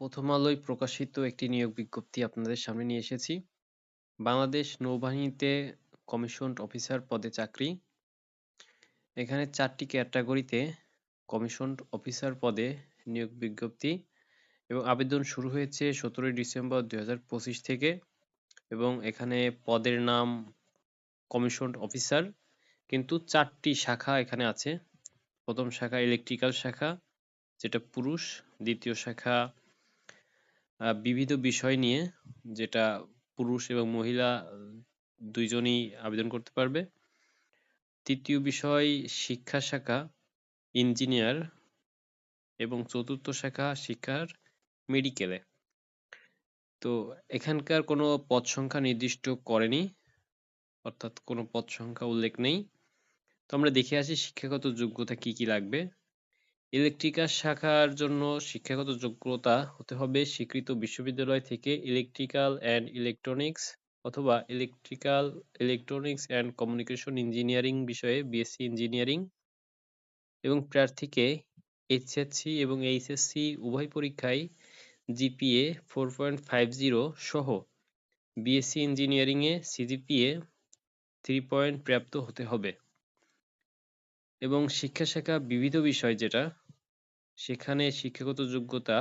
প্রথম আলোয় প্রকাশিত একটি নিয়োগ বিজ্ঞপ্তি আপনাদের সামনে নিয়ে এসেছি। বাংলাদেশ নৌবাহিনীতে কমিশনড অফিসার পদে চাকরি। এখানে চারটি ক্যাটাগরিতে কমিশনড অফিসার পদে নিয়োগ বিজ্ঞপ্তি এবং আবেদন শুরু হয়েছে সতেরোই ডিসেম্বর দুই হাজার পঁচিশ থেকে এবং এখানে পদের নাম কমিশনড অফিসার। কিন্তু চারটি শাখা এখানে আছে। প্রথম শাখা ইলেকট্রিক্যাল শাখা, যেটা পুরুষ, দ্বিতীয় শাখা বিবিধ বিষয় নিয়ে যেটা পুরুষ এবং মহিলা দুইজনই আবেদন করতে পারবে। তৃতীয় বিষয়, শিক্ষা শাখা, ইঞ্জিনিয়ার এবং চতুর্থ শাখা শিক্ষার মেডিকেলে তো এখানকার কোনো পদ সংখ্যা নির্দিষ্ট করেনি, অর্থাৎ কোনো পদ সংখ্যা উল্লেখ নেই। তো আমরা দেখে আসি শিক্ষাগত যোগ্যতা কি কি লাগবে। ইলেকট্রিক্যাল শাখার জন্য শিক্ষাগত যোগ্যতা হতে হবে স্বীকৃত বিশ্ববিদ্যালয় থেকে ইলেকট্রিক্যাল অ্যান্ড ইলেকট্রনিক্স অথবা electrical, electronics and communication engineering বিষয়ে বিএসসি ইঞ্জিনিয়ারিং এবং প্রার্থীকে এইচএসসি এবং এইচএসসি উভয় পরীক্ষায় GPA four point five zero সহ বিএসসি ইঞ্জিনিয়ারিংয়ে সিজিপিএ থ্রি পয়েন্ট প্রাপ্ত হতে হবে। এবং শিক্ষা শাখা বিবিধ বিষয় যেটা, সেখানে শিক্ষাগত যোগ্যতা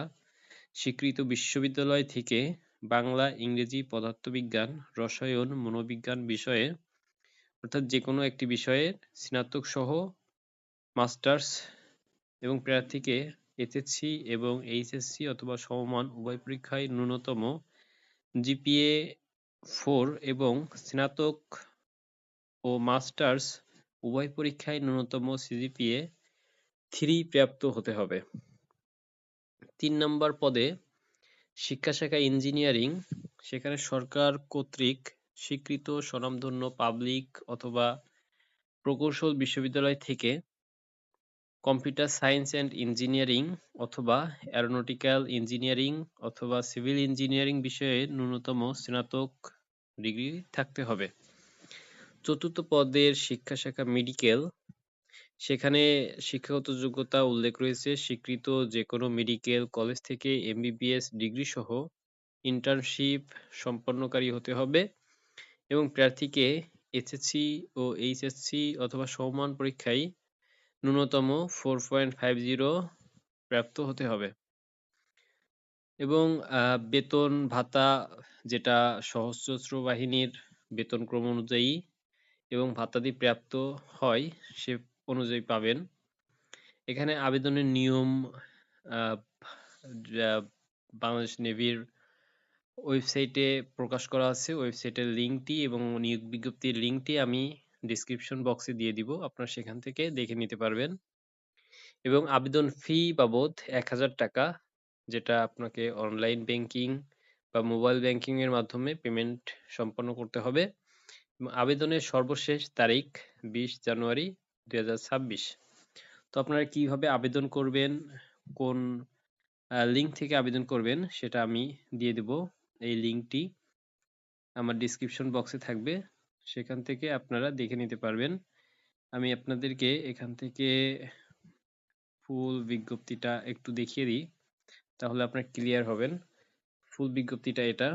স্বীকৃত বিশ্ববিদ্যালয় থেকে বাংলা, ইংরেজি, পদার্থবিজ্ঞান, রসায়ন, মনোবিজ্ঞান বিষয়ে, অর্থাৎ যে কোনো একটি বিষয়ের স্নাতক সহ মাস্টার্স এবং প্রার্থীকে এসএসসি এবং এইচএসসি অথবা সমমান উভয় পরীক্ষায় ন্যূনতম জিপিএ ফোর এবং স্নাতক ও মাস্টার্স উভয় পরীক্ষায় ন্যূনতম সিজিপিএ থ্রি প্রাপ্ত হতে হবে। তিন নম্বর পদে শিক্ষা শাখা ইঞ্জিনিয়ারিং, সেখানে সরকার কর্তৃক স্বীকৃত স্বনামধন্য পাবলিক অথবা প্রকৌশল বিশ্ববিদ্যালয় থেকে কম্পিউটার সায়েন্স অ্যান্ড ইঞ্জিনিয়ারিং অথবা অ্যারোনটিক্যাল ইঞ্জিনিয়ারিং অথবা সিভিল ইঞ্জিনিয়ারিং বিষয়ে ন্যূনতম স্নাতক ডিগ্রি থাকতে হবে। চতুর্থ পদের শিক্ষা শাখা মেডিকেল সেখানে শিক্ষাগত যোগ্যতা উল্লেখ রয়েছে। স্বীকৃত যে কোনো মেডিকেল কলেজ থেকে এমবিবিএস ডিগ্রি সহ ইন্টার্নশিপ সম্পন্নকারী হতে হবে এবং প্রার্থীকে এসএসসি ও এইচএসসি অথবা সমমান পরীক্ষায় ন্যূনতম ফোর পয়েন্ট ফাইভ জিরো প্রাপ্ত হতে হবে। এবং বেতন ভাতা যেটা সশস্ত্র বাহিনীর বেতন ক্রম অনুযায়ী এবং ভাতাদি প্রাপ্ত হয়, সে অনুযায়ী পাবেন। এখানে আবেদনের নিয়ম বাংলাদেশ নেভির ওয়েবসাইটে প্রকাশ করা আছে, ওয়েবসাইটের লিঙ্কটি এবং নিয়োগ বিজ্ঞপ্তির লিঙ্কটি আমি ডিসক্রিপশন বক্সে দিয়ে দিব, আপনারা সেখান থেকে দেখে নিতে পারবেন। এবং আবেদন ফি বাবদ এক হাজার টাকা, যেটা আপনাকে অনলাইন ব্যাংকিং বা মোবাইল ব্যাংকিং এর মাধ্যমে পেমেন্ট সম্পন্ন করতে হবে। আবেদনের সর্বশেষ তারিখ বিশ জানুয়ারি দুই হাজার ছাব্বিশ। তো আপনারা কীভাবে আবেদন করবেন, কোন লিঙ্ক থেকে আবেদন করবেন সেটা আমি দিয়ে দেব। এই লিঙ্কটি আমার ডিসক্রিপশন বক্সে থাকবে। সেখান থেকে আপনারা দেখে নিতে পারবেন। আমি আপনাদেরকে এখান থেকে ফুল বিজ্ঞপ্তিটা একটু দেখিয়ে দিই, তাহলে আপনারা ক্লিয়ার হবেন। ফুল বিজ্ঞপ্তিটা এটা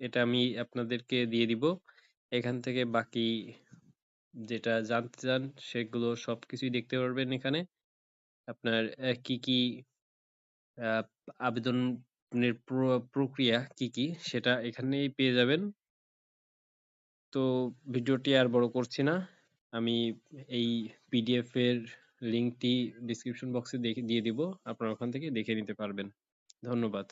এটা আমি আপনাদেরকে দিয়ে দিব। এখান থেকে বাকি যেটা জানতে চান, সেগুলো সবকিছুই দেখতে পারবেন এখানে। আপনার কি কি আবেদনের প্রক্রিয়া কি কি সেটা এখানেই পেয়ে যাবেন। তো ভিডিওটি আর বড় করছি না। আমি এই পিডিএফ এর লিঙ্কটি ডিসক্রিপশন বক্সে দিয়ে দিব। আপনারা ওখান থেকে দেখে নিতে পারবেন। ধন্যবাদ।